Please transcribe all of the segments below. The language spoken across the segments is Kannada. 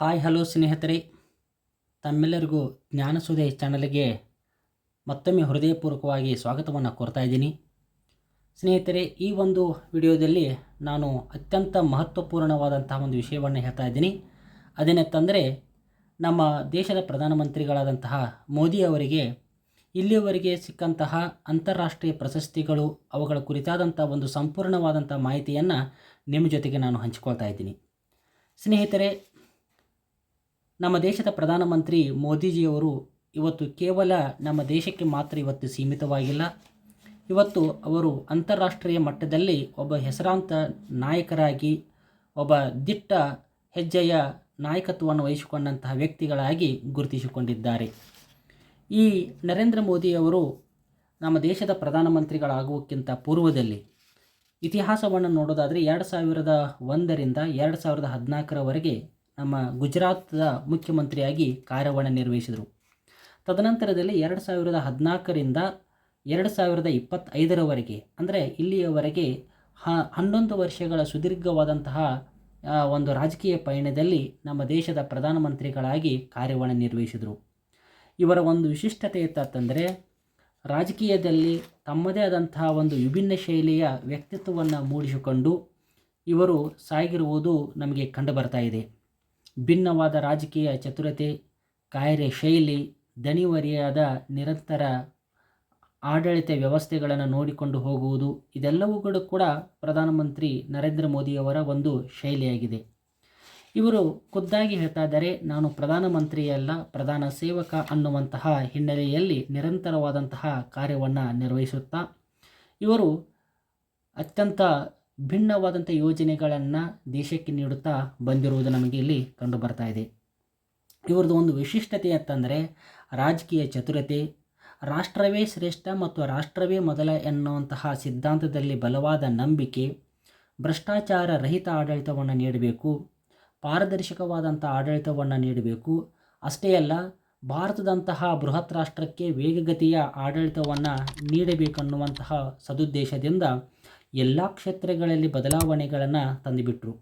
ಹಾಯ್, ಹಲೋ ಸ್ನೇಹಿತರೆ. ತಮ್ಮೆಲ್ಲರಿಗೂ ಜ್ಞಾನಸುಧೆ ಚಾನಲ್ಗೆ ಮತ್ತೊಮ್ಮೆ ಹೃದಯಪೂರ್ವಕವಾಗಿ ಸ್ವಾಗತವನ್ನು ಕೋರ್ತಾ ಇದ್ದೀನಿ. ಸ್ನೇಹಿತರೆ, ಈ ಒಂದು ವಿಡಿಯೋದಲ್ಲಿ ನಾನು ಅತ್ಯಂತ ಮಹತ್ವಪೂರ್ಣವಾದಂತಹ ಒಂದು ವಿಷಯವನ್ನು ಹೇಳ್ತಾ ಇದ್ದೀನಿ. ಅದೇನೆತ್ತಂದರೆ ನಮ್ಮ ದೇಶದ ಪ್ರಧಾನಮಂತ್ರಿಗಳಾದಂತಹ ಮೋದಿ ಅವರಿಗೆ ಇಲ್ಲಿಯವರೆಗೆ ಸಿಕ್ಕಂತಹ ಅಂತಾರಾಷ್ಟ್ರೀಯ ಪ್ರಶಸ್ತಿಗಳು, ಅವುಗಳ ಕುರಿತಾದಂಥ ಒಂದು ಸಂಪೂರ್ಣವಾದಂಥ ಮಾಹಿತಿಯನ್ನು ನಿಮ್ಮ ಜೊತೆಗೆ ನಾನು ಹಂಚಿಕೊಳ್ತಾ ಇದ್ದೀನಿ. ಸ್ನೇಹಿತರೆ ನಮ್ಮ ದೇಶದ ಪ್ರಧಾನಮಂತ್ರಿ ಮೋದಿಜಿಯವರು ಇವತ್ತು ಕೇವಲ ನಮ್ಮ ದೇಶಕ್ಕೆ ಮಾತ್ರ ಇವತ್ತು ಸೀಮಿತವಾಗಿಲ್ಲ. ಇವತ್ತು ಅವರು ಅಂತಾರಾಷ್ಟ್ರೀಯ ಮಟ್ಟದಲ್ಲಿ ಒಬ್ಬ ಹೆಸರಾಂತ ನಾಯಕರಾಗಿ, ಒಬ್ಬ ದಿಟ್ಟ ಹೆಜ್ಜೆಯ ನಾಯಕತ್ವವನ್ನು ವಹಿಸಿಕೊಂಡಂತಹ ವ್ಯಕ್ತಿಗಳಾಗಿ ಗುರುತಿಸಿಕೊಂಡಿದ್ದಾರೆ. ಈ ನರೇಂದ್ರ ಮೋದಿಯವರು ನಮ್ಮ ದೇಶದ ಪ್ರಧಾನಮಂತ್ರಿಗಳಾಗುವಕ್ಕಿಂತ ಪೂರ್ವದಲ್ಲಿ ಇತಿಹಾಸವನ್ನು ನೋಡೋದಾದರೆ ಎರಡು ಸಾವಿರದ ಒಂದರಿಂದ ಎರಡು ಸಾವಿರದ ಹದಿನಾಲ್ಕರವರೆಗೆ ನಮ್ಮ ಗುಜರಾತ್ದ ಮುಖ್ಯಮಂತ್ರಿಯಾಗಿ ಕಾರ್ಯವನ್ನು ನಿರ್ವಹಿಸಿದರು. ತದನಂತರದಲ್ಲಿ ಎರಡು ಸಾವಿರದ ಹದಿನಾಲ್ಕರಿಂದ ಎರಡು ಸಾವಿರದ ಇಪ್ಪತ್ತೈದರವರೆಗೆ, ಅಂದರೆ ಇಲ್ಲಿಯವರೆಗೆ ಹ, ಹನ್ನೊಂದು ವರ್ಷಗಳ ಸುದೀರ್ಘವಾದಂತಹ ಒಂದು ರಾಜಕೀಯ ಪಯಣದಲ್ಲಿ ನಮ್ಮ ದೇಶದ ಪ್ರಧಾನಮಂತ್ರಿಗಳಾಗಿ ಕಾರ್ಯವನ್ನು ನಿರ್ವಹಿಸಿದರು. ಇವರ ಒಂದು ವಿಶಿಷ್ಟತೆ ಇತ್ತಂದರೆ ರಾಜಕೀಯದಲ್ಲಿ ತಮ್ಮದೇ ಆದಂತಹ ಒಂದು ವಿಭಿನ್ನ ಶೈಲಿಯ ವ್ಯಕ್ತಿತ್ವವನ್ನು ಮೂಡಿಸಿಕೊಂಡು ಇವರು ಸಾಗಿರುವುದು ನಮಗೆ ಕಂಡುಬರ್ತಾ ಇದೆ. ಭಿನ್ನವಾದ ರಾಜಕೀಯ ಚತುರತೆ ಕಾರ್ಯಶೈಲಿ ದಣಿವರಿಯಾದ ನಿರಂತರ ಆಡಳಿತ ವ್ಯವಸ್ಥೆಗಳನ್ನು ನೋಡಿಕೊಂಡು ಹೋಗುವುದು ಇದೆಲ್ಲವುಗಳು ಕೂಡ ಪ್ರಧಾನಮಂತ್ರಿ ನರೇಂದ್ರ ಮೋದಿಯವರ ಒಂದು ಶೈಲಿಯಾಗಿದೆ. ಇವರು ಖುದ್ದಾಗಿ ಹೇಳ್ತಾದರೆ ನಾನು ಪ್ರಧಾನಮಂತ್ರಿಯಲ್ಲ, ಪ್ರಧಾನ ಸೇವಕ ಅನ್ನುವಂತಹ ಹಿನ್ನೆಲೆಯಲ್ಲಿ ನಿರಂತರವಾದಂತಹ ಕಾರ್ಯವನ್ನು ನಿರ್ವಹಿಸುತ್ತಾ, ಇವರು ಅತ್ಯಂತ ಭಿನ್ನವಾದಂಥ ಯೋಜನೆಗಳನ್ನು ದೇಶಕ್ಕೆ ನೀಡುತ್ತಾ ಬಂದಿರುವುದು ನಮಗೆ ಇಲ್ಲಿ ಕಂಡು ಬರ್ತಾ ಇದೆ. ಇವ್ರದ್ದು ಒಂದು ವಿಶಿಷ್ಟತೆ ಅಂತಂದರೆ ರಾಜಕೀಯ ಚತುರತೆ. ರಾಷ್ಟ್ರವೇ ಶ್ರೇಷ್ಠ ಮತ್ತು ರಾಷ್ಟ್ರವೇ ಮೊದಲ ಎನ್ನುವಂತಹ ಸಿದ್ಧಾಂತದಲ್ಲಿ ಬಲವಾದ ನಂಬಿಕೆ, ಭ್ರಷ್ಟಾಚಾರ ರಹಿತ ಆಡಳಿತವನ್ನು ನೀಡಬೇಕು, ಪಾರದರ್ಶಕವಾದಂಥ ಆಡಳಿತವನ್ನು ನೀಡಬೇಕು. ಅಷ್ಟೇ ಅಲ್ಲ, ಭಾರತದಂತಹ ಬೃಹತ್ ರಾಷ್ಟ್ರಕ್ಕೆ ವೇಗಗತಿಯ ಆಡಳಿತವನ್ನು ನೀಡಬೇಕನ್ನುವಂತಹ ಸದುದ್ದೇಶದಿಂದ ಎಲ್ಲ ಕ್ಷೇತ್ರಗಳಲ್ಲಿ ಬದಲಾವಣೆಗಳನ್ನು ತಂದುಬಿಟ್ರು.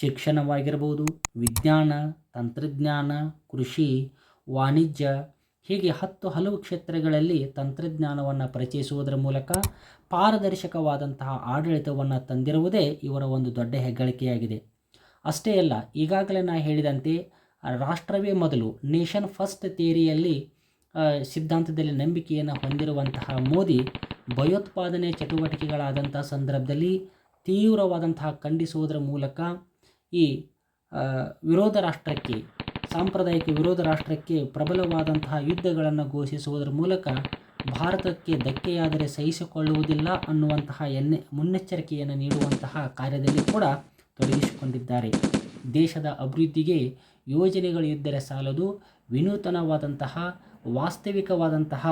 ಶಿಕ್ಷಣವಾಗಿರ್ಬೋದು, ವಿಜ್ಞಾನ, ತಂತ್ರಜ್ಞಾನ, ಕೃಷಿ, ವಾಣಿಜ್ಯ, ಹೀಗೆ ಹತ್ತು ಹಲವು ಕ್ಷೇತ್ರಗಳಲ್ಲಿ ತಂತ್ರಜ್ಞಾನವನ್ನು ಪರಿಚಯಿಸುವುದರ ಮೂಲಕ ಪಾರದರ್ಶಕವಾದಂತಹ ಆಡಳಿತವನ್ನು ತಂದಿರುವುದೇ ಇವರ ಒಂದು ದೊಡ್ಡ ಹೆಗ್ಗಳಿಕೆಯಾಗಿದೆ. ಅಷ್ಟೇ ಅಲ್ಲ, ಈಗಾಗಲೇ ನಾ ಹೇಳಿದಂತೆ ರಾಷ್ಟ್ರವೇ ಮೊದಲು ನೇಷನ್ ಫಸ್ಟ್ ಥಿಯರಿಯಲ್ಲಿ ಸಿದ್ಧಾಂತದಲ್ಲಿ ನಂಬಿಕೆಯನ್ನು ಹೊಂದಿರುವಂತಹ ಮೋದಿ ಭಯೋತ್ಪಾದನೆ ಚಟುವಟಿಕೆಗಳಾದಂಥ ಸಂದರ್ಭದಲ್ಲಿ ತೀವ್ರವಾದಂತಹ ಖಂಡಿಸುವುದರ ಮೂಲಕ ಈ ವಿರೋಧ ರಾಷ್ಟ್ರಕ್ಕೆ, ಸಾಂಪ್ರದಾಯಿಕ ವಿರೋಧ ರಾಷ್ಟ್ರಕ್ಕೆ ಪ್ರಬಲವಾದಂತಹ ಯುದ್ಧಗಳನ್ನು ಘೋಷಿಸುವುದರ ಮೂಲಕ ಭಾರತಕ್ಕೆ ಧಕ್ಕೆಯಾದರೆ ಸಹಿಸಿಕೊಳ್ಳುವುದಿಲ್ಲ ಅನ್ನುವಂತಹ ಎನ್ನೆ, ಮುನ್ನೆಚ್ಚರಿಕೆಯನ್ನು ನೀಡುವಂತಹ ಕಾರ್ಯದಲ್ಲಿ ಕೂಡ ತೊಡಗಿಸಿಕೊಂಡಿದ್ದಾರೆ. ದೇಶದ ಅಭಿವೃದ್ಧಿಗೆ ಯೋಜನೆಗಳು ಇದ್ದರೆ ಸಾಲದು, ವಿನೂತನವಾದಂತಹ, ವಾಸ್ತವಿಕವಾದಂತಹ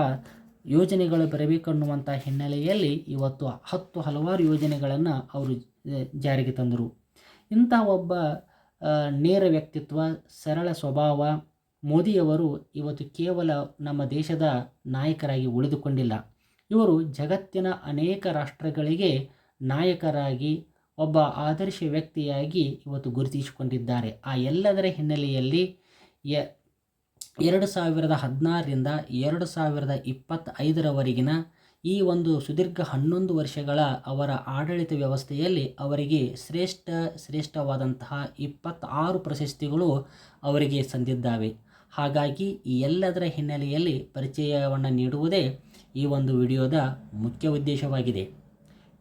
ಯೋಜನೆಗಳು ಬರಬೇಕನ್ನುವಂಥ ಹಿನ್ನೆಲೆಯಲ್ಲಿ ಇವತ್ತು ಹತ್ತು ಹಲವಾರು ಯೋಜನೆಗಳನ್ನು ಅವರು ಜಾರಿಗೆ ತಂದರು. ಇಂಥ ಒಬ್ಬ ನೇರ ವ್ಯಕ್ತಿತ್ವ, ಸರಳ ಸ್ವಭಾವ ಮೋದಿಯವರು ಇವತ್ತು ಕೇವಲ ನಮ್ಮ ದೇಶದ ನಾಯಕರಾಗಿ ಉಳಿದುಕೊಂಡಿಲ್ಲ. ಇವರು ಜಗತ್ತಿನ ಅನೇಕ ರಾಷ್ಟ್ರಗಳಿಗೆ ನಾಯಕರಾಗಿ, ಒಬ್ಬ ಆದರ್ಶ ವ್ಯಕ್ತಿಯಾಗಿ ಇವತ್ತು ಗುರುತಿಸಿಕೊಂಡಿದ್ದಾರೆ. ಆ ಎಲ್ಲದರ ಹಿನ್ನೆಲೆಯಲ್ಲಿ ಯ ಎರಡು ಸಾವಿರದ ಹದಿನಾರರಿಂದ ಎರಡು ಸಾವಿರದ ಇಪ್ಪತ್ತೈದರವರೆಗಿನ ಈ ಒಂದು ಸುದೀರ್ಘ ಹನ್ನೊಂದು ವರ್ಷಗಳ ಅವರ ಆಡಳಿತ ವ್ಯವಸ್ಥೆಯಲ್ಲಿ ಅವರಿಗೆ ಶ್ರೇಷ್ಠ ಶ್ರೇಷ್ಠವಾದಂತಹ ಇಪ್ಪತ್ತಾರು ಪ್ರಶಸ್ತಿಗಳು ಅವರಿಗೆ ಸಂದಿದ್ದಾವೆ. ಹಾಗಾಗಿ ಈ ಎಲ್ಲದರ ಹಿನ್ನೆಲೆಯಲ್ಲಿ ಪರಿಚಯವನ್ನು ನೀಡುವುದೇ ಈ ಒಂದು ವಿಡಿಯೋದ ಮುಖ್ಯ ಉದ್ದೇಶವಾಗಿದೆ.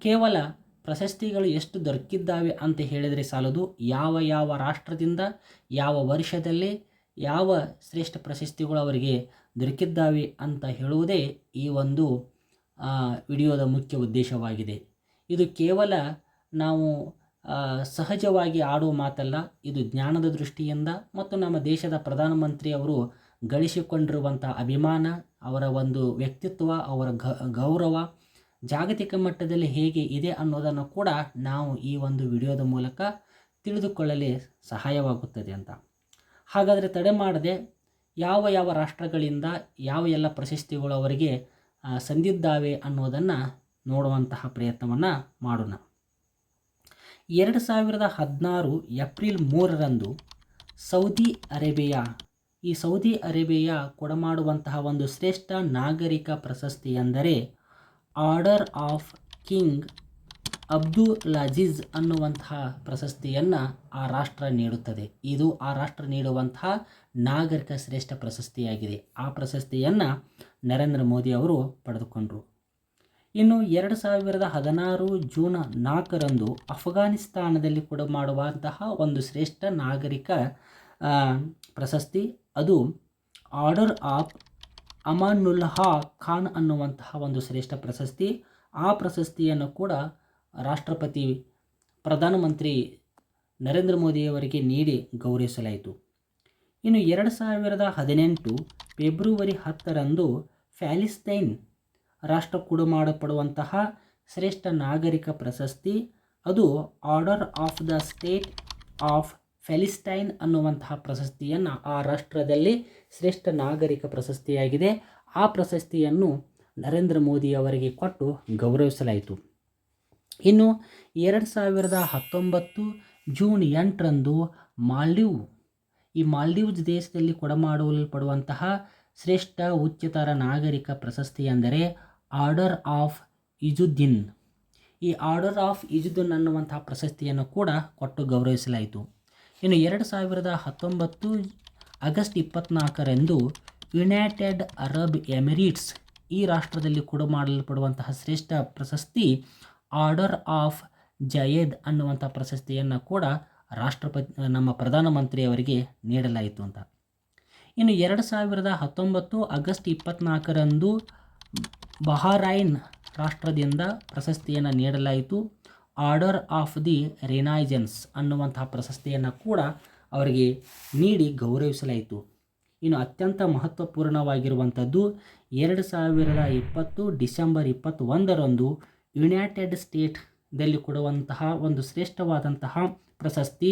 ಕೇವಲ ಪ್ರಶಸ್ತಿಗಳು ಎಷ್ಟು ದೊರಕಿದ್ದಾವೆ ಅಂತ ಹೇಳಿದರೆ ಸಾಲದು. ಯಾವ ಯಾವ ರಾಷ್ಟ್ರದಿಂದ, ಯಾವ ವರ್ಷದಲ್ಲಿ ಯಾವ ಶ್ರೇಷ್ಠ ಪ್ರಶಸ್ತಿಗಳು ಅವರಿಗೆ ದೊರಕಿದ್ದಾವೆ ಅಂತ ಹೇಳುವುದೇ ಈ ಒಂದು ವಿಡಿಯೋದ ಮುಖ್ಯ ಉದ್ದೇಶವಾಗಿದೆ. ಇದು ಕೇವಲ ನಾವು ಸಹಜವಾಗಿ ಆಡುವ ಮಾತಲ್ಲ, ಇದು ಜ್ಞಾನದ ದೃಷ್ಟಿಯಿಂದ ಮತ್ತು ನಮ್ಮ ದೇಶದ ಪ್ರಧಾನಮಂತ್ರಿಯವರು ಗಳಿಸಿಕೊಂಡಿರುವಂಥ ಅಭಿಮಾನ, ಅವರ ಒಂದು ವ್ಯಕ್ತಿತ್ವ, ಅವರ ಗೌರವ ಜಾಗತಿಕ ಮಟ್ಟದಲ್ಲಿ ಹೇಗೆ ಇದೆ ಅನ್ನೋದನ್ನು ಕೂಡ ನಾವು ಈ ಒಂದು ವಿಡಿಯೋದ ಮೂಲಕ ತಿಳಿದುಕೊಳ್ಳಲು ಸಹಾಯವಾಗುತ್ತದೆ ಅಂತ. ಹಾಗಾದರೆ ತಡೆ ಮಾಡದೆ ಯಾವ ಯಾವ ರಾಷ್ಟ್ರಗಳಿಂದ ಯಾವ ಎಲ್ಲ ಪ್ರಶಸ್ತಿಗಳು ಅವರಿಗೆ ಸಂದಿದ್ದಾವೆ ಅನ್ನೋದನ್ನು ನೋಡುವಂತಹ ಪ್ರಯತ್ನವನ್ನು ಮಾಡೋಣ. ಎರಡು ಸಾವಿರದ ಹದಿನಾರು ಏಪ್ರಿಲ್ ಮೂರರಂದು ಸೌದಿ ಅರೇಬಿಯಾ, ಈ ಸೌದಿ ಅರೇಬಿಯಾ ಕೊಡಮಾಡುವಂತಹ ಒಂದು ಶ್ರೇಷ್ಠ ನಾಗರಿಕ ಪ್ರಶಸ್ತಿ ಎಂದರೆ order of king Abdul Aziz ಅನ್ನುವಂತಹ ಪ್ರಶಸ್ತಿಯನ್ನು ಆ ರಾಷ್ಟ್ರ ನೀಡುತ್ತದೆ. ಇದು ಆ ರಾಷ್ಟ್ರ ನೀಡುವಂತಹ ನಾಗರಿಕ ಶ್ರೇಷ್ಠ ಪ್ರಶಸ್ತಿಯಾಗಿದೆ. ಆ ಪ್ರಶಸ್ತಿಯನ್ನು ನರೇಂದ್ರ ಮೋದಿ ಅವರು ಪಡೆದುಕೊಂಡರು. ಇನ್ನು ಎರಡು ಸಾವಿರದ ಹದಿನಾರು ಜೂನ್ ನಾಲ್ಕರಂದು ಅಫ್ಘಾನಿಸ್ತಾನದಲ್ಲಿ ಕೂಡ ಮಾಡುವಂತಹ ಒಂದು ಶ್ರೇಷ್ಠ ನಾಗರಿಕ ಪ್ರಶಸ್ತಿ ಅದು ಆರ್ಡರ್ ಆಫ್ ಅಮಾನುಲ್ಹಾ ಖಾನ್ ಅನ್ನುವಂತಹ ಒಂದು ಶ್ರೇಷ್ಠ ಪ್ರಶಸ್ತಿ. ಆ ಪ್ರಶಸ್ತಿಯನ್ನು ಕೂಡ ರಾಷ್ಟ್ರಪತಿ ಪ್ರಧಾನಮಂತ್ರಿ ನರೇಂದ್ರ ಮೋದಿಯವರಿಗೆ ನೀಡಿ ಗೌರವಿಸಲಾಯಿತು. ಇನ್ನು ಎರಡು ಸಾವಿರದ ಹದಿನೆಂಟು ಫೆಬ್ರವರಿ ಹತ್ತರಂದು ಫ್ಯಾಲಿಸ್ಟೈನ್ ರಾಷ್ಟ್ರ ಕೂಡ ಮಾಡಲ್ಪಡುವಂತಹ ಶ್ರೇಷ್ಠ ನಾಗರಿಕ ಪ್ರಶಸ್ತಿ, ಅದು order of the state of Palestine ಅನ್ನುವಂತಹ ಪ್ರಶಸ್ತಿಯನ್ನು ಆ ರಾಷ್ಟ್ರದಲ್ಲಿ ಶ್ರೇಷ್ಠ ನಾಗರಿಕ ಪ್ರಶಸ್ತಿಯಾಗಿದೆ. ಆ ಪ್ರಶಸ್ತಿಯನ್ನು ನರೇಂದ್ರ ಮೋದಿ ಅವರಿಗೆ ಕೊಟ್ಟು ಗೌರವಿಸಲಾಯಿತು. ಇನ್ನು ಎರಡು ಸಾವಿರದ ಹತ್ತೊಂಬತ್ತು ಜೂನ್ ಎಂಟರಂದು ಮಾಲ್ಡೀವ್, ಈ ಮಾಲ್ಡೀವ್ಸ್ ದೇಶದಲ್ಲಿ ಕೊಡಮಾಡಲ್ಪಡುವಂತಹ ಶ್ರೇಷ್ಠ, ಉಚ್ಚತರ ನಾಗರಿಕ ಪ್ರಶಸ್ತಿ ಎಂದರೆ ಆರ್ಡರ್ ಆಫ್ ಇಜುದ್ದೀನ್. ಈ ಆರ್ಡರ್ ಆಫ್ ಇಜುದ್ದೀನ್ ಅನ್ನುವಂತಹ ಪ್ರಶಸ್ತಿಯನ್ನು ಕೂಡ ಕೊಟ್ಟು ಗೌರವಿಸಲಾಯಿತು. ಇನ್ನು ಎರಡು ಸಾವಿರದ ಹತ್ತೊಂಬತ್ತು ಆಗಸ್ಟ್ ಇಪ್ಪತ್ನಾಲ್ಕರಂದು ಯುನೈಟೆಡ್ ಅರಬ್ ಎಮಿರೇಟ್ಸ್, ಈ ರಾಷ್ಟ್ರದಲ್ಲಿ ಕೊಡಮಾಡಲ್ಪಡುವಂತಹ ಶ್ರೇಷ್ಠ ಪ್ರಶಸ್ತಿ ಆರ್ಡರ್ ಆಫ್ ಜಯೇದ್ ಅನ್ನುವಂಥ ಪ್ರಶಸ್ತಿಯನ್ನು ಕೂಡ ರಾಷ್ಟ್ರಪತಿ, ನಮ್ಮ ಪ್ರಧಾನಮಂತ್ರಿಯವರಿಗೆ ನೀಡಲಾಯಿತು ಅಂತ. ಇನ್ನು ಎರಡು ಸಾವಿರದ ಹತ್ತೊಂಬತ್ತು ಆಗಸ್ಟ್ ಇಪ್ಪತ್ನಾಲ್ಕರಂದು ಬಹರೈನ್ ರಾಷ್ಟ್ರದಿಂದ ಪ್ರಶಸ್ತಿಯನ್ನು ನೀಡಲಾಯಿತು. ಆರ್ಡರ್ ಆಫ್ ದಿ ರಿನೈಜೆನ್ಸ್ ಅನ್ನುವಂತಹ ಪ್ರಶಸ್ತಿಯನ್ನು ಕೂಡ ಅವರಿಗೆ ನೀಡಿ ಗೌರವಿಸಲಾಯಿತು. ಇನ್ನು ಅತ್ಯಂತ ಮಹತ್ವಪೂರ್ಣವಾಗಿರುವಂಥದ್ದು ಎರಡು ಸಾವಿರದ ಇಪ್ಪತ್ತು ಡಿಸೆಂಬರ್ ಇಪ್ಪತ್ತೊಂದರಂದು ಯುನೈಟೆಡ್ ಸ್ಟೇಟ್ದಲ್ಲಿ ಕೊಡುವಂತಹ ಒಂದು ಶ್ರೇಷ್ಠವಾದಂತಹ ಪ್ರಶಸ್ತಿ.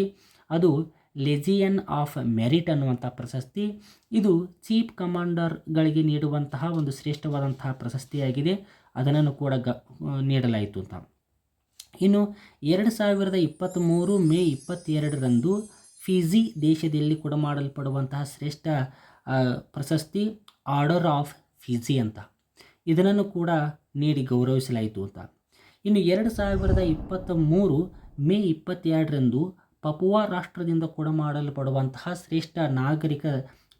ಅದು ಲೆಜಿಯನ್ ಆಫ್ ಮೆರಿಟ್ ಅನ್ನುವಂಥ ಪ್ರಶಸ್ತಿ. ಇದು ಚೀಫ್ ಕಮಾಂಡರ್ಗಳಿಗೆ ನೀಡುವಂತಹ ಒಂದು ಶ್ರೇಷ್ಠವಾದಂತಹ ಪ್ರಶಸ್ತಿಯಾಗಿದೆ. ಅದನ್ನು ಕೂಡ ಗ ನೀಡಲಾಯಿತು ಅಂತ. ಇನ್ನು ಎರಡು ಸಾವಿರದ ಇಪ್ಪತ್ತ್ಮೂರು ಮೇ ಇಪ್ಪತ್ತೆರಡರಂದು ಫಿಜಿ ದೇಶದಲ್ಲಿ ಕೂಡ ಮಾಡಲ್ಪಡುವಂತಹ ಶ್ರೇಷ್ಠ ಪ್ರಶಸ್ತಿ ಆರ್ಡರ್ ಆಫ್ ಫಿಜಿ ಅಂತ. ಇದನ್ನು ಕೂಡ ನೀಡಿ ಗೌರವಿಸಲಾಯಿತು ಅಂತ. ಇನ್ನು ಎರಡು ಸಾವಿರದ ಇಪ್ಪತ್ತ ಮೂರು ಮೇ ಇಪ್ಪತ್ತೆರಡರಂದು ಪಪುವಾ ರಾಷ್ಟ್ರದಿಂದ ಕೂಡ ಮಾಡಲ್ಪಡುವಂತಹ ಶ್ರೇಷ್ಠ ನಾಗರಿಕ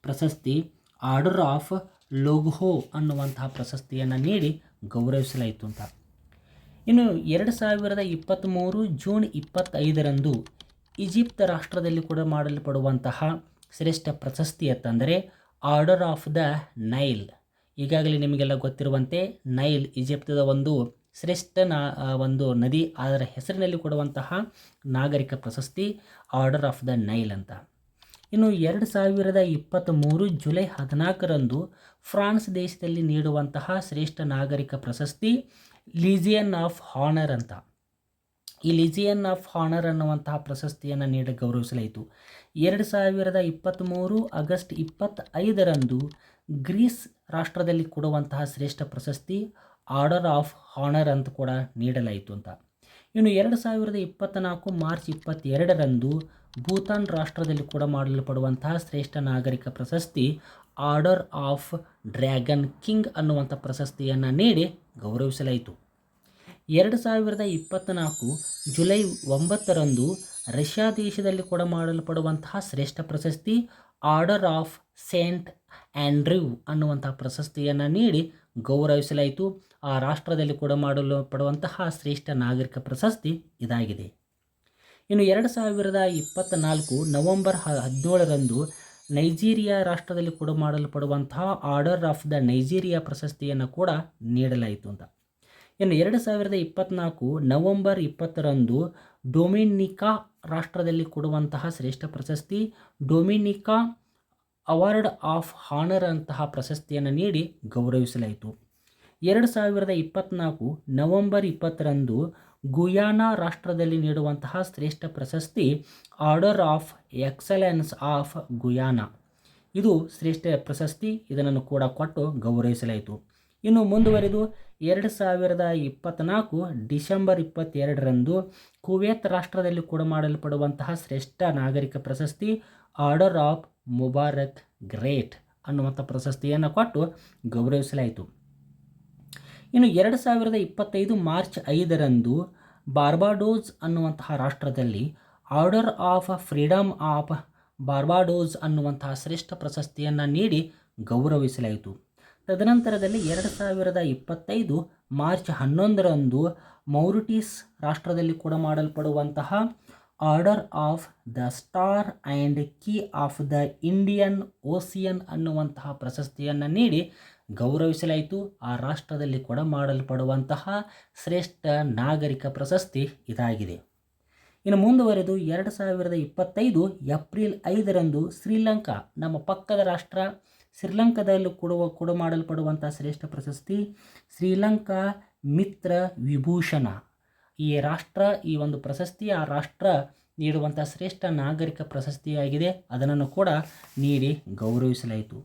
ಪ್ರಶಸ್ತಿ ಆರ್ಡರ್ ಆಫ್ ಲೋಗ್ಹೋ ಅನ್ನುವಂತಹ ಪ್ರಶಸ್ತಿಯನ್ನು ನೀಡಿ ಗೌರವಿಸಲಾಯಿತು ಅಂತ. ಇನ್ನು ಎರಡು ಸಾವಿರದ ಇಪ್ಪತ್ತ್ಮೂರು ಜೂನ್ ಇಪ್ಪತ್ತೈದರಂದು ಈಜಿಪ್ಟ್ ರಾಷ್ಟ್ರದಲ್ಲಿ ಕೂಡ ಮಾಡಲ್ಪಡುವಂತಹ ಶ್ರೇಷ್ಠ ಪ್ರಶಸ್ತಿ ಅಂತಂದರೆ ಆರ್ಡರ್ ಆಫ್ ದ ನೈಲ್. ಈಗಾಗಲೇ ನಿಮಗೆಲ್ಲ ಗೊತ್ತಿರುವಂತೆ ನೈಲ್ ಈಜಿಪ್ತದ ಒಂದು ಶ್ರೇಷ್ಠ ನಾ ಒಂದು ನದಿ, ಅದರ ಹೆಸರಿನಲ್ಲಿ ಕೊಡುವಂತಹ ನಾಗರಿಕ ಪ್ರಶಸ್ತಿ ಆರ್ಡರ್ ಆಫ್ ದ ನೈಲ್ ಅಂತ. ಇನ್ನು ಎರಡು ಸಾವಿರದ ಇಪ್ಪತ್ತ್ಮೂರು ಜುಲೈ ಹದಿನಾಲ್ಕರಂದು ಫ್ರಾನ್ಸ್ ದೇಶದಲ್ಲಿ ನೀಡುವಂತಹ ಶ್ರೇಷ್ಠ ನಾಗರಿಕ ಪ್ರಶಸ್ತಿ ಲೀಜಿಯನ್ ಆಫ್ ಹಾನರ್ ಅಂತ. ಈ ಲಿಜಿಯನ್ ಆಫ್ ಹಾನರ್ ಅನ್ನುವಂತಹ ಪ್ರಶಸ್ತಿಯನ್ನು ನೀಡಿ ಗೌರವಿಸಲಾಯಿತು. ಎರಡು ಸಾವಿರದ ಇಪ್ಪತ್ತ್ಮೂರು ಆಗಸ್ಟ್ ಇಪ್ಪತ್ತೈದರಂದು ಗ್ರೀಸ್ ರಾಷ್ಟ್ರದಲ್ಲಿ ಕೊಡುವಂತಹ ಶ್ರೇಷ್ಠ ಪ್ರಶಸ್ತಿ ಆರ್ಡರ್ ಆಫ್ ಹಾನರ್ ಅಂತ ಕೂಡ ನೀಡಲಾಯಿತು ಅಂತ. ಇನ್ನು ಎರಡು ಸಾವಿರದ ಇಪ್ಪತ್ತ್ನಾಲ್ಕು ಮಾರ್ಚ್ ಇಪ್ಪತ್ತೆರಡರಂದು ಭೂತಾನ್ ರಾಷ್ಟ್ರದಲ್ಲಿ ಕೂಡ ಮಾಡಲ್ಪಡುವಂತಹ ಶ್ರೇಷ್ಠ ನಾಗರಿಕ ಪ್ರಶಸ್ತಿ ಆರ್ಡರ್ ಆಫ್ ಡ್ರ್ಯಾಗನ್ ಕಿಂಗ್ ಅನ್ನುವಂಥ ಪ್ರಶಸ್ತಿಯನ್ನು ನೀಡಿ ಗೌರವಿಸಲಾಯಿತು. ಎರಡು ಸಾವಿರದ ಇಪ್ಪತ್ತ್ನಾಲ್ಕು ಜುಲೈ ಒಂಬತ್ತರಂದು ರಷ್ಯಾ ದೇಶದಲ್ಲಿ ಕೂಡ ಮಾಡಲ್ಪಡುವಂತಹ ಶ್ರೇಷ್ಠ ಪ್ರಶಸ್ತಿ ಆರ್ಡರ್ ಆಫ್ ಸೇಂಟ್ ಆ್ಯಂಡ್ರ್ಯೂ ಅನ್ನುವಂತಹ ಪ್ರಶಸ್ತಿಯನ್ನು ನೀಡಿ ಗೌರವಿಸಲಾಯಿತು. ಆ ರಾಷ್ಟ್ರದಲ್ಲಿ ಕೂಡ ಮಾಡಲು ಪಡುವಂತಹ ಶ್ರೇಷ್ಠ ನಾಗರಿಕ ಪ್ರಶಸ್ತಿ ಇದಾಗಿದೆ. ಇನ್ನು ಎರಡು ಸಾವಿರದ ಇಪ್ಪತ್ತ್ನಾಲ್ಕು ನವೆಂಬರ್ ಹದಿನೇಳರಂದು ನೈಜೀರಿಯಾ ರಾಷ್ಟ್ರದಲ್ಲಿ ಕೂಡ ಮಾಡಲ್ಪಡುವಂತಹ ಆರ್ಡರ್ ಆಫ್ ದ ನೈಜೀರಿಯಾ ಪ್ರಶಸ್ತಿಯನ್ನು ಕೂಡ ನೀಡಲಾಯಿತು ಅಂತ. ಇನ್ನು ಎರಡು ಸಾವಿರದ ಇಪ್ಪತ್ತ್ನಾಲ್ಕು ನವೆಂಬರ್ ಇಪ್ಪತ್ತರಂದು ಡೊಮಿನಿಕಾ ರಾಷ್ಟ್ರದಲ್ಲಿ ಕೊಡುವಂತಹ ಶ್ರೇಷ್ಠ ಪ್ರಶಸ್ತಿ ಡೊಮಿನಿಕಾ ಅವಾರ್ಡ್ ಆಫ್ ಹಾನರ್ ಅಂತಹ ಪ್ರಶಸ್ತಿಯನ್ನು ನೀಡಿ ಗೌರವಿಸಲಾಯಿತು. ಎರಡು ಸಾವಿರದ ಇಪ್ಪತ್ತ್ನಾಲ್ಕು ನವೆಂಬರ್ ಇಪ್ಪತ್ತರಂದು ಗುಯಾನಾ ರಾಷ್ಟ್ರದಲ್ಲಿ ನೀಡುವಂತಹ ಶ್ರೇಷ್ಠ ಪ್ರಶಸ್ತಿ order of excellence of Guyana. ಇದು ಶ್ರೇಷ್ಠ ಪ್ರಶಸ್ತಿ, ಇದನ್ನು ಕೂಡ ಕೊಟ್ಟು ಗೌರವಿಸಲಾಯಿತು. ಇನ್ನು ಮುಂದುವರೆದು ಎರಡು ಸಾವಿರದ ಇಪ್ಪತ್ತ್ನಾಲ್ಕು ಡಿಸೆಂಬರ್ ಇಪ್ಪತ್ತೆರಡರಂದು ಕುವೇತ್ ರಾಷ್ಟ್ರದಲ್ಲಿ ಕೂಡ ಮಾಡಲ್ಪಡುವಂತಹ ಶ್ರೇಷ್ಠ ನಾಗರಿಕ ಪ್ರಶಸ್ತಿ ಆರ್ಡರ್ ಆಫ್ ಮುಬಾರಕ್ ಗ್ರೇಟ್ ಅನ್ನುವಂಥ ಪ್ರಶಸ್ತಿಯನ್ನು ಕೊಟ್ಟು ಗೌರವಿಸಲಾಯಿತು. ಇನ್ನು ಎರಡು ಸಾವಿರದ ಇಪ್ಪತ್ತೈದು ಮಾರ್ಚ್ ಐದರಂದು ಬಾರ್ಬಾಡೋಸ್ ಅನ್ನುವಂತಹ ರಾಷ್ಟ್ರದಲ್ಲಿ order of freedom of Barbados ಅನ್ನುವಂತಹ ಶ್ರೇಷ್ಠ ಪ್ರಶಸ್ತಿಯನ್ನು ನೀಡಿ ಗೌರವಿಸಲಾಯಿತು. ತದನಂತರದಲ್ಲಿ ಎರಡು ಸಾವಿರದ ಇಪ್ಪತ್ತೈದು ಮಾರ್ಚ್ ಹನ್ನೊಂದರಂದು ಮೌರಿಟೀಸ್ ರಾಷ್ಟ್ರದಲ್ಲಿ ಕೂಡ ಮಾಡಲ್ಪಡುವಂತಹ order of the star and key of the Indian ocean ಅನ್ನುವಂತಹ ಪ್ರಶಸ್ತಿಯನ್ನು ನೀಡಿ ಗೌರವಿಸಲಾಯಿತು. ಆ ರಾಷ್ಟ್ರದಲ್ಲಿ ಕೂಡ ಮಾಡಲ್ಪಡುವಂತಹ ಶ್ರೇಷ್ಠ ನಾಗರಿಕ ಪ್ರಶಸ್ತಿ ಇದಾಗಿದೆ. ಇನ್ನು ಮುಂದುವರೆದು ಎರಡು ಸಾವಿರದ ಇಪ್ಪತ್ತೈದು ಏಪ್ರಿಲ್ ಐದರಂದು ಶ್ರೀಲಂಕಾ, ನಮ್ಮ ಪಕ್ಕದ ರಾಷ್ಟ್ರ ಶ್ರೀಲಂಕಾದಲ್ಲೂ ಕೊಡುವ ಕೊಡು ಮಾಡಲ್ಪಡುವಂಥ ಶ್ರೇಷ್ಠ ಪ್ರಶಸ್ತಿ ಶ್ರೀಲಂಕಾ ಮಿತ್ರ ವಿಭೂಷಣ. ಈ ರಾಷ್ಟ್ರ, ಈ ಒಂದು ಪ್ರಶಸ್ತಿ ಆ ರಾಷ್ಟ್ರ ನೀಡುವಂಥ ಶ್ರೇಷ್ಠ ನಾಗರಿಕ ಪ್ರಶಸ್ತಿಯಾಗಿದೆ. ಅದನ್ನು ಕೂಡ ನೀಡಿ ಗೌರವಿಸಲಾಯಿತು.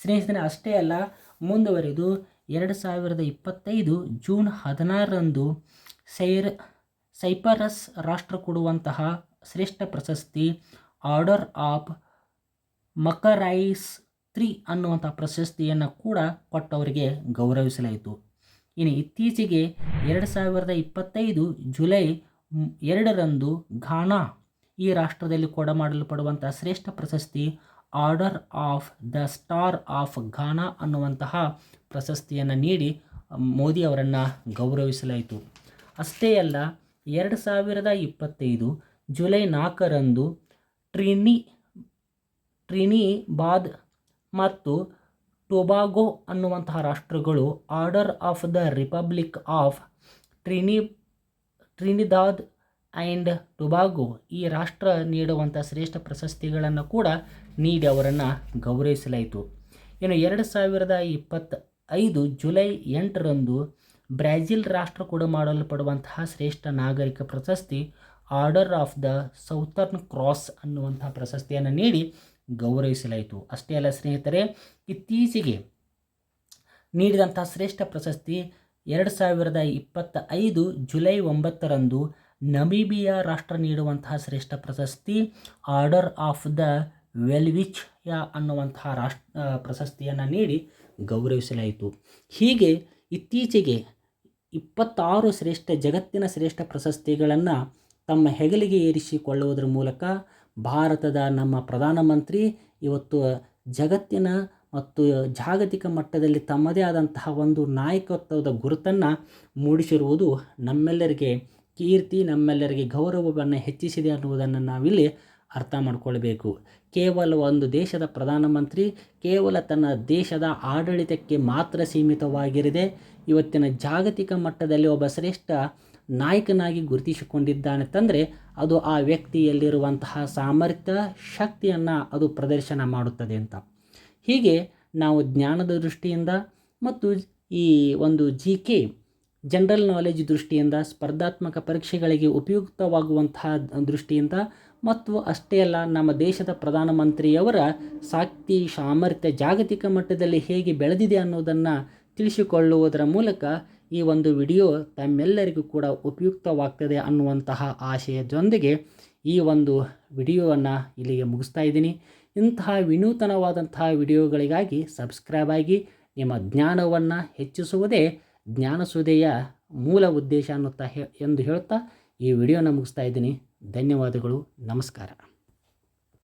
ಸ್ನೇಹಿತರೆ, ಅಷ್ಟೇ ಅಲ್ಲ, ಮುಂದುವರೆದು ಎರಡು ಸಾವಿರದ ಇಪ್ಪತ್ತೈದು ಜೂನ್ ಹದಿನಾರರಂದು ಸೈರ್, ಸೈಪರಸ್ ರಾಷ್ಟ್ರ ಕೊಡುವಂತಹ ಶ್ರೇಷ್ಠ ಪ್ರಶಸ್ತಿ ಆರ್ಡರ್ ಆಫ್ ಮಕರೈಸ್ ತ್ರೀ ಅನ್ನುವಂಥ ಪ್ರಶಸ್ತಿಯನ್ನು ಕೂಡ ಕೊಟ್ಟವರಿಗೆ ಗೌರವಿಸಲಾಯಿತು. ಇನ್ನು ಇತ್ತೀಚೆಗೆ ಎರಡು ಸಾವಿರದ ಇಪ್ಪತ್ತೈದು ಜುಲೈ ಎರಡರಂದು ಘಾನಾ ಈ ರಾಷ್ಟ್ರದಲ್ಲಿ ಕೊಡ ಮಾಡಲ್ಪಡುವಂಥ ಶ್ರೇಷ್ಠ ಪ್ರಶಸ್ತಿ order of the star of Ghana ಅನ್ನುವಂತಹ ಪ್ರಶಸ್ತಿಯನ್ನು ನೀಡಿ ಮೋದಿ ಅವರನ್ನು ಗೌರವಿಸಲಾಯಿತು. ಅಷ್ಟೇ ಅಲ್ಲ, ಎರಡು ಸಾವಿರದ ಇಪ್ಪತ್ತೈದು ಜುಲೈ ನಾಲ್ಕರಂದು ಟ್ರಿನಿ, ಟ್ರಿನಿಬಾದ್ ಮತ್ತು ಟೊಬಾಗೊ ಅನ್ನುವಂತಹ ರಾಷ್ಟ್ರಗಳು order of the republic of Trini, Trinidad and Tobago ಈ ರಾಷ್ಟ್ರ ನೀಡುವಂಥ ಶ್ರೇಷ್ಠ ಪ್ರಶಸ್ತಿಗಳನ್ನು ಕೂಡ ನೀಡಿ ಅವರನ್ನು ಗೌರವಿಸಲಾಯಿತು. ಇನ್ನು ಎರಡು ಸಾವಿರದ ಇಪ್ಪತ್ತ ಐದು ಜುಲೈ ಎಂಟರಂದು ಬ್ರೆಜಿಲ್ ರಾಷ್ಟ್ರ ಕೂಡ ಮಾಡಲ್ಪಡುವಂತಹ ಶ್ರೇಷ್ಠ ನಾಗರಿಕ ಪ್ರಶಸ್ತಿ order of the southern cross ಅನ್ನುವಂಥ ಪ್ರಶಸ್ತಿಯನ್ನು ನೀಡಿ ಗೌರವಿಸಲಾಯಿತು. ಅಷ್ಟೇ ಅಲ್ಲ ಸ್ನೇಹಿತರೆ, ಇತ್ತೀಚೆಗೆ ನೀಡಿದಂಥ ಶ್ರೇಷ್ಠ ಪ್ರಶಸ್ತಿ ಎರಡು ಸಾವಿರದ ಇಪ್ಪತ್ತ ಐದು ಜುಲೈ ಒಂಬತ್ತರಂದು ನಮೀಬಿಯಾ ರಾಷ್ಟ್ರ ನೀಡುವಂತಹ ಶ್ರೇಷ್ಠ ಪ್ರಶಸ್ತಿ, order of the Welwitschia ಅನ್ನುವಂತಹ ರಾಷ್ಟ್ರ ಪ್ರಶಸ್ತಿಯನ್ನು ನೀಡಿ ಗೌರವಿಸಲಾಯಿತು. ಹೀಗೆ ಇತ್ತೀಚೆಗೆ ಇಪ್ಪತ್ತಾರು ಶ್ರೇಷ್ಠ ಜಗತ್ತಿನ ಶ್ರೇಷ್ಠ ಪ್ರಶಸ್ತಿಗಳನ್ನು ತಮ್ಮ ಹೆಗಲಿಗೆ ಏರಿಸಿಕೊಳ್ಳುವುದರ ಮೂಲಕ ಭಾರತದ ನಮ್ಮ ಪ್ರಧಾನಮಂತ್ರಿ ಇವತ್ತು ಜಗತ್ತಿನ ಮತ್ತು ಜಾಗತಿಕ ಮಟ್ಟದಲ್ಲಿ ತಮ್ಮದೇ ಆದಂತಹ ಒಂದು ನಾಯಕತ್ವದ ಗುರುತನ್ನು ಮೂಡಿಸಿರುವುದು ನಮ್ಮೆಲ್ಲರಿಗೆ ಕೀರ್ತಿ, ನಮ್ಮೆಲ್ಲರಿಗೆ ಗೌರವವನ್ನು ಹೆಚ್ಚಿಸಿದೆ ಅನ್ನುವುದನ್ನು ನಾವಿಲ್ಲಿ ಅರ್ಥ ಮಾಡಿಕೊಳ್ಬೇಕು. ಕೇವಲ ಒಂದು ದೇಶದ ಪ್ರಧಾನಮಂತ್ರಿ ಕೇವಲ ತನ್ನ ದೇಶದ ಆಡಳಿತಕ್ಕೆ ಮಾತ್ರ ಸೀಮಿತವಾಗಿರದೆ ಇವತ್ತಿನ ಜಾಗತಿಕ ಮಟ್ಟದಲ್ಲಿ ಒಬ್ಬ ಶ್ರೇಷ್ಠ ನಾಯಕನಾಗಿ ಗುರುತಿಸಿಕೊಂಡಿದ್ದಾನೆ ತಂದರೆ ಅದು ಆ ವ್ಯಕ್ತಿಯಲ್ಲಿರುವಂತಹ ಸಾಮರ್ಥ್ಯ, ಶಕ್ತಿಯನ್ನು ಅದು ಪ್ರದರ್ಶನ ಮಾಡುತ್ತದೆ ಅಂತ. ಹೀಗೆ ನಾವು ಜ್ಞಾನದ ದೃಷ್ಟಿಯಿಂದ ಮತ್ತು ಈ ಒಂದು ಜಿ ಕೆ ಜನರಲ್ ನಾಲೆಜ್ ದೃಷ್ಟಿಯಿಂದ, ಸ್ಪರ್ಧಾತ್ಮಕ ಪರೀಕ್ಷೆಗಳಿಗೆ ಉಪಯುಕ್ತವಾಗುವಂತಹ ದೃಷ್ಟಿಯಿಂದ ಮತ್ತು ಅಷ್ಟೇ ಅಲ್ಲ ನಮ್ಮ ದೇಶದ ಪ್ರಧಾನಮಂತ್ರಿಯವರ ಸಾಕ್ತಿ ಸಾಮರ್ಥ್ಯ ಜಾಗತಿಕ ಮಟ್ಟದಲ್ಲಿ ಹೇಗೆ ಬೆಳೆದಿದೆ ಅನ್ನೋದನ್ನು ತಿಳಿಸಿಕೊಳ್ಳುವುದರ ಮೂಲಕ ಈ ಒಂದು ವಿಡಿಯೋ ತಮ್ಮೆಲ್ಲರಿಗೂ ಕೂಡ ಉಪಯುಕ್ತವಾಗ್ತದೆ ಅನ್ನುವಂತಹ ಆಶಯದೊಂದಿಗೆ ಈ ಒಂದು ವಿಡಿಯೋವನ್ನು ಇಲ್ಲಿಗೆ ಮುಗಿಸ್ತಾ ಇದ್ದೀನಿ. ಇಂತಹ ವಿನೂತನವಾದಂತಹ ವಿಡಿಯೋಗಳಿಗಾಗಿ ಸಬ್ಸ್ಕ್ರೈಬ್ ಆಗಿ ನಿಮ್ಮ ಜ್ಞಾನವನ್ನು ಹೆಚ್ಚಿಸುವುದೇ ಜ್ಞಾನಸುದೆಯ ಮೂಲ ಉದ್ದೇಶ ಅನ್ನುತ್ತಾ ಎಂದು ಹೇಳುತ್ತಾ ಈ ವಿಡಿಯೋನ ಮುಗಿಸ್ತಾ ಇದ್ದೀನಿ. ಧನ್ಯವಾದಗಳು. ನಮಸ್ಕಾರ.